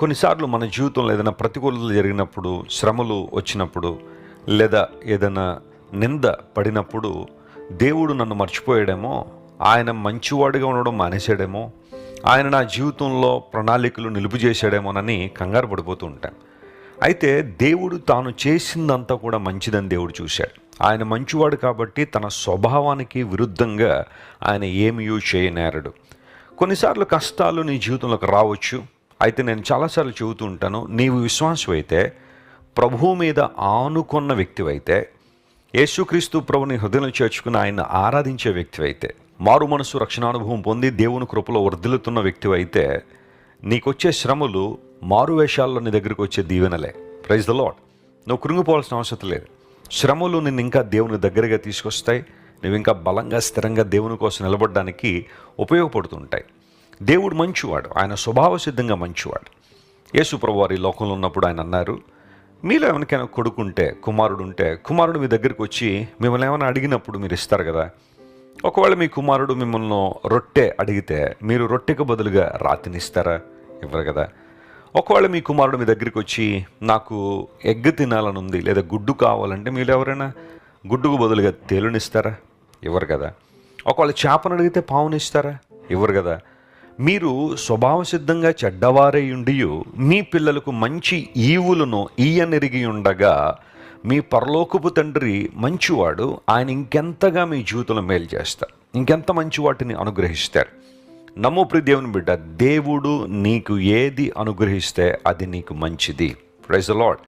కొన్నిసార్లు మన జీవితంలో ఏదైనా ప్రతికూలతలు జరిగినప్పుడు శ్రమలు వచ్చినప్పుడు లేదా ఏదైనా నింద పడినప్పుడు దేవుడు నన్ను మర్చిపోయాడేమో ఆయన మంచివాడిగా ఉండడం మానేశాడేమో ఆయన నా జీవితంలో ప్రణాళికలు నిలుపు చేశాడేమోనని కంగారు పడిపోతూ ఉంటాం. అయితే దేవుడు తాను చేసిందంతా కూడా మంచిదని దేవుడు చూశాడు. ఆయన మంచివాడు కాబట్టి తన స్వభావానికి విరుద్ధంగా ఆయన ఏమీ చేయనేరడు. కొన్నిసార్లు కష్టాలు నీ జీవితంలోకి రావచ్చు. అయితే నేను చాలాసార్లు చెబుతూ ఉంటాను నీవు విశ్వాసం అయితే ప్రభువు మీద ఆనుకున్న వ్యక్తివైతే యేసుక్రీస్తు ప్రభుని హృదయంలో చేర్చుకుని ఆయన ఆరాధించే వ్యక్తివైతే మారు మనసు రక్షణానుభవం పొంది దేవుని కృపలో వర్ధిల్లుతున్న వ్యక్తివైతే నీకొచ్చే శ్రమలు మారు వేషాల్లో నీ దగ్గరికి వచ్చే దీవెనలే. ప్రైజ్ ద లాడ్ నువ్వు కృంగిపోవాల్సిన అవసరం లేదు. శ్రమలు నిన్ను ఇంకా దేవుని దగ్గరగా తీసుకొస్తాయి. నువ్వు ఇంకా బలంగా స్థిరంగా దేవుని కోసం నిలబడడానికి ఉపయోగపడుతుంటాయి. దేవుడు మంచివాడు. ఆయన స్వభావ సిద్ధంగా మంచివాడు. యేసుప్రభు వారి లోకంలో ఉన్నప్పుడు ఆయన అన్నారు మీలో ఎవరికైనా కొడుకుంటే కుమారుడు ఉంటే కుమారుడు మీ దగ్గరికి వచ్చి మిమ్మల్ని ఏమైనా అడిగినప్పుడు మీరు ఇస్తారు కదా? ఒకవేళ మీ కుమారుడు మిమ్మల్ని రొట్టె అడిగితే మీరు రొట్టెకు బదులుగా రాతినిస్తారా ఇవ్వరు కదా. ఒకవేళ మీ కుమారుడు మీ దగ్గరికి వచ్చి నాకు ఎగ్ తినాలని ఉంది లేదా గుడ్డు కావాలంటే మీరు ఎవరైనా గుడ్డుకు బదులుగా తేలునిస్తారా ఇవ్వరు కదా. ఒకవేళ చేపను అడిగితే పావునిస్తారా ఇవ్వరు కదా. మీరు స్వభావసిద్ధంగా చెడ్డవారై ఉండి మీ పిల్లలకు మంచి ఈవులను ఈయనెరిగి ఉండగా మీ పరలోకపు తండ్రి మంచివాడు ఆయన ఇంకెంతగా మీ జీవితంలో మేలు చేస్తారు ఇంకెంత మంచి వాటిని అనుగ్రహిస్తారు. నమ్మో దేవుని బిడ్డ దేవుడు నీకు ఏది అనుగ్రహిస్తే అది నీకు మంచిది. Praise lord